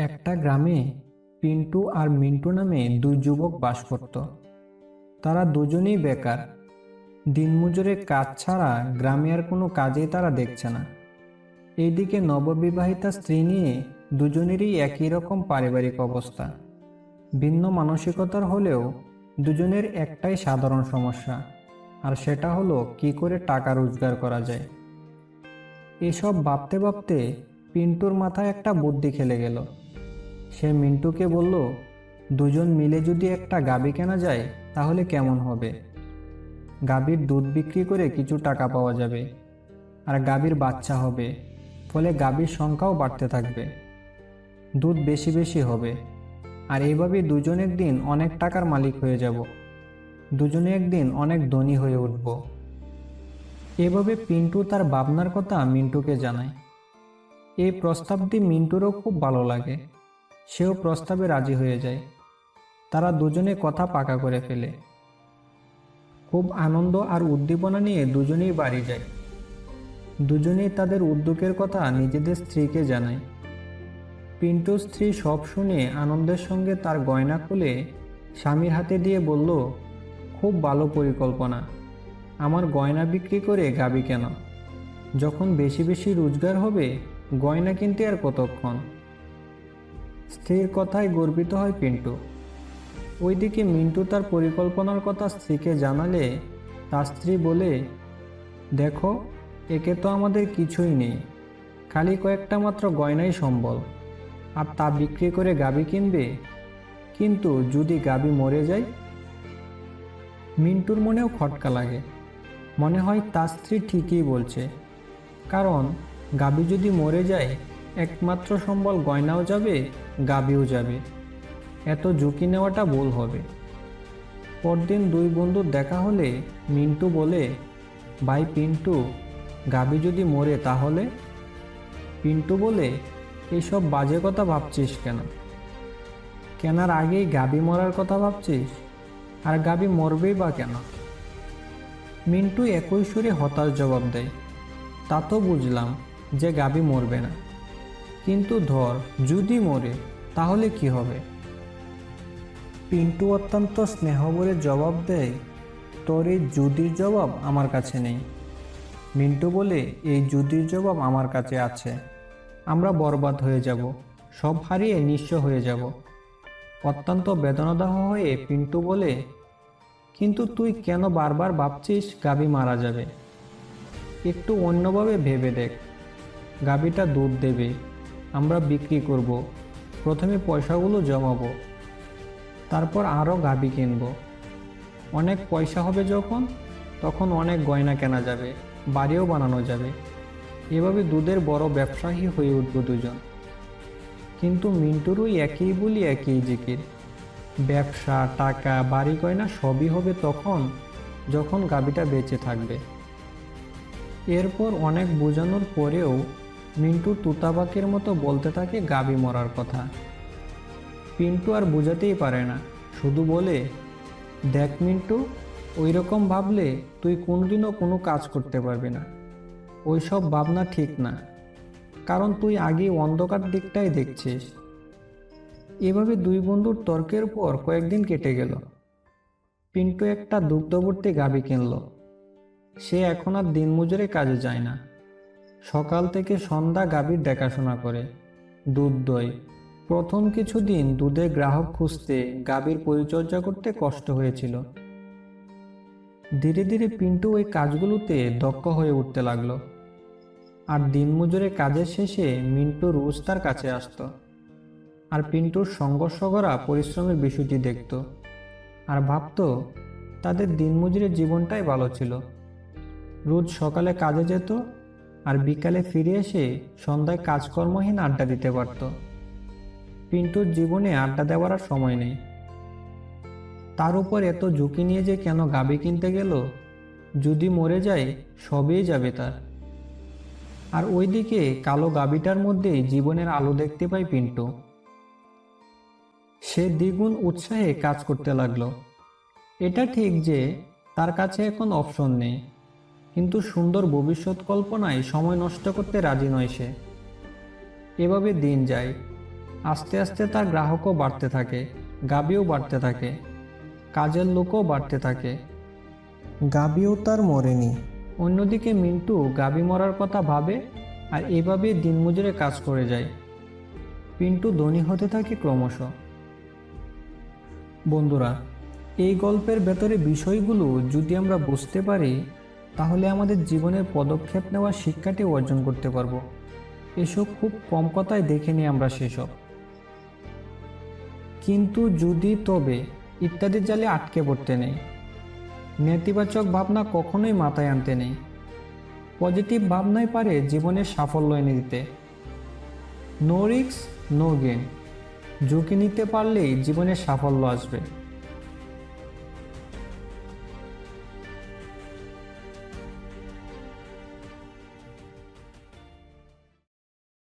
একটা গ্রামে পিন্টু আর মিন্টু নামে দুই যুবক বাস করত। তারা দুজনেই বেকার। দিনমজুরের কাজ ছাড়া গ্রামে আর কোনো কাজেই তারা দেখছে না। এইদিকে নববিবাহিতা স্ত্রী নিয়ে দুজনেরই একই রকম পারিবারিক অবস্থা। ভিন্ন মানসিকতার হলেও দুজনের একটাই সাধারণ সমস্যা, আর সেটা হলো কি করে টাকা রোজগার করা যায়। এসব ভাবতে ভাবতে পিন্টুর মাথায় একটা বুদ্ধি খেলে গেল। সে মিন্টুকে বলল, দুজন মিলে যদি একটা গাবি কেনা যায়, তাহলে কেমন হবে? গাভীর দুধ বিক্রি করে কিছু টাকা পাওয়া যাবে, আর গাভীর বাচ্চা হবে, ফলে গাভীর সংখ্যাও বাড়তে থাকবে। দুধ বেশি বেশি হবে, আর এইভাবে দুজন একদিন অনেক টাকার মালিক হয়ে যাব। দুজনে একদিন অনেক ধনী হয়ে উঠব। এভাবে পিন্টু তার ভাবনার কথা মিন্টুকে জানায়। এই প্রস্তাবটি মিন্টুরও খুব ভালো লাগে। সেও প্রস্তাবে রাজি হয়ে যায়। তারা দুজনে কথা পাকা করে ফেলে। খুব আনন্দ আর উদ্দীপনা নিয়ে দুজনেই বাড়ি যায়। দুজনেই তাদের উদ্যোগের কথা নিজেদের স্ত্রীকে জানায়। পিন্টুর স্ত্রী সব শুনে আনন্দের সঙ্গে তার গয়না খুলে স্বামীর হাতে দিয়ে বলল, খুব ভালো পরিকল্পনা। আমার গয়না বিক্রি করে গাবি কেন? যখন বেশি বেশি রোজগার হবে, গয়না কিনতে আর কতক্ষণ? স্ত্রীর কথায় গর্বিত হয় পিন্টু। ওইদিকে মিন্টু তার পরিকল্পনার কথা স্ত্রীকে জানালে, তার স্ত্রী বলে, দেখো, একে তো আমাদের কিছুই নেই। খালি কয়েকটা মাত্র গয়নাই সম্বল। আর তা বিক্রি করে গাবি কিনবে? কিন্তু যদি গাবি মরে যায়? মিন্টুর মনেও খটকা লাগে। মনে হয় তার স্ত্রী ঠিকই বলছে। কারণ গাবি যদি মরে যায় একমাত্র সম্বল গয়নাও যাবে, গাবিও যাবে। এত ঝুঁকি নেওয়াটা ভুল হবে। পরদিন দুই বন্ধুর দেখা হলে মিন্টু বলে, ভাই পিন্টু, গাবি যদি মরে তাহলে? পিন্টু বলে এইসব বাজে কথা ভাবছিস কেন? কেনার আগেই গাবি মরার কথা ভাবছিস? আর গাবি মরবেই বা কেন? মিন্টু একই সুরে হতাশ জবাব দেয়, তা তো বুঝলাম যে গাবি মরবে না। কিন্তু ধর, যদি মরে, তাহলে কি হবে? পিন্টু অত্যন্ত স্নেহভরে জবাব দেয়, তোর এই যুদির জবাব আমার কাছে নেই। মিন্টু বলে, এই যুদির জবাব আমার কাছে আছে। আমরা বরবাদ হয়ে যাব, সব হারিয়ে নিঃস্ব হয়ে যাব। অত্যন্ত বেদনাদাহ হয়ে পিন্টু বলে, কিন্তু তুই কেন বারবার ভাবছিস গাবি মারা যাবে? একটু অন্যভাবে ভেবে দেখ। গাবিটা দুধ দেবে। আমরা বিক্রি করব। প্রথমে পয়সাগুলো জমাবো। তারপর আরও গাবি কিনব। অনেক পয়সা হবে যখন, তখন অনেক গয়না কেনা যাবে, বাড়িও বানানো যাবে। এভাবে দুধের বড় ব্যবসায়ী হয়ে উঠব দুজন। কিন্তু মিন্টুরও একই বলি একই জিকির। ব্যবসা, টাকা, বাড়ি গয়না সবই হবে তখন, যখন গাবিটা বেঁচে থাকবে। এরপর অনেক বোঝানোর পরেও মিন্টু তুতাবাকের মতো বলতে থাকে গাবি মরার কথা। পিন্টু আর বোঝাতেই পারে না, শুধু বলে, দেখ মিন্টু ওই রকম ভাবলে তুই কোনোদিনও কোনো কাজ করতে পারবি না। ওই সব ভাবনা ঠিক না, কারণ তুই আগে অন্ধকার দিকটাই দেখছিস। এভাবে দুই বন্ধুর তর্কের পর কয়েকদিন কেটে গেল। পিন্টু একটা দুগ্ধবর্তী গাবি কিনল। সে এখন আর দিনমজুরে কাজে যায় না। সকাল থেকে সন্ধ্যা গাভীর দেখাশোনা করে। দুধ দই। প্রথম কিছুদিন দুধের গ্রাহক খুঁজতে গাভীর পরিচর্যা করতে কষ্ট হয়েছিল। ধীরে ধীরে পিন্টু ওই কাজগুলোতে দক্ষ হয়ে উঠতে লাগল। আর দিনমজুরে কাজের শেষে মিন্টু রোজ তার কাছে আসতো। আর পিন্টুর সংঘর্ষ করা পরিশ্রমের বিষয়টি দেখত। আর ভাবতো তাদের দিনমজুরের জীবনটাই ভালো ছিল। রোজ সকালে কাজে যেত আর বিকালে ফিরে এসে সন্ধ্যায় কাজকর্মহীন আড্ডা দিতে পারত। পিন্টুর জীবনে আড্ডা দেওয়ার আর সময় নেই। তার উপর এত ঝুঁকি নিয়ে যে কেন গাবি কিনতে গেল, যদি মরে যায়, সবই যাবে তার। আর ওইদিকে কালো গাবিটার মধ্যে জীবনের আলো দেখতে পায় পিন্টু। সে দ্বিগুণ উৎসাহে কাজ করতে লাগল। এটা ঠিক যে তার কাছে এখন অপশন নেই। কিন্তু সুন্দর ভবিষ্যৎ কল্পনায় সময় নষ্ট করতে রাজি নয় সে। এভাবে দিন যায়। আস্তে আস্তে তার গ্রাহকও বাড়তে থাকে গাবিও বাড়তে থাকে কাজের লোকও বাড়তে থাকে। গাবিও তার মরেনি। অন্যদিকে মিন্টু গাবি মরার কথা ভাবে আর এভাবে দিনমজুরে কাজ করে যায়। পিন্টু ধনী হতে থাকে ক্রমশ। বন্ধুরা এই গল্পের ভেতরে বিষয়গুলো যদি আমরা বুঝতে পারি তাহলে আমাদের জীবনের পদক্ষেপ নেওয়ার শিক্ষাটি অর্জন করতে পারব। এসব খুব কম কথায় দেখে নিই আমরা সেসব। কিন্তু যদি তবে ইত্যাদি জালে আটকে পড়তে নেই। নেতিবাচক ভাবনা কখনোই মাথায় আনতে নেই। পজিটিভ ভাবনাই পারে জীবনের সাফল্য এনে দিতে। নো রিক্স নো গেন ঝুঁকি নিতে পারলেই জীবনে সাফল্য আসবে।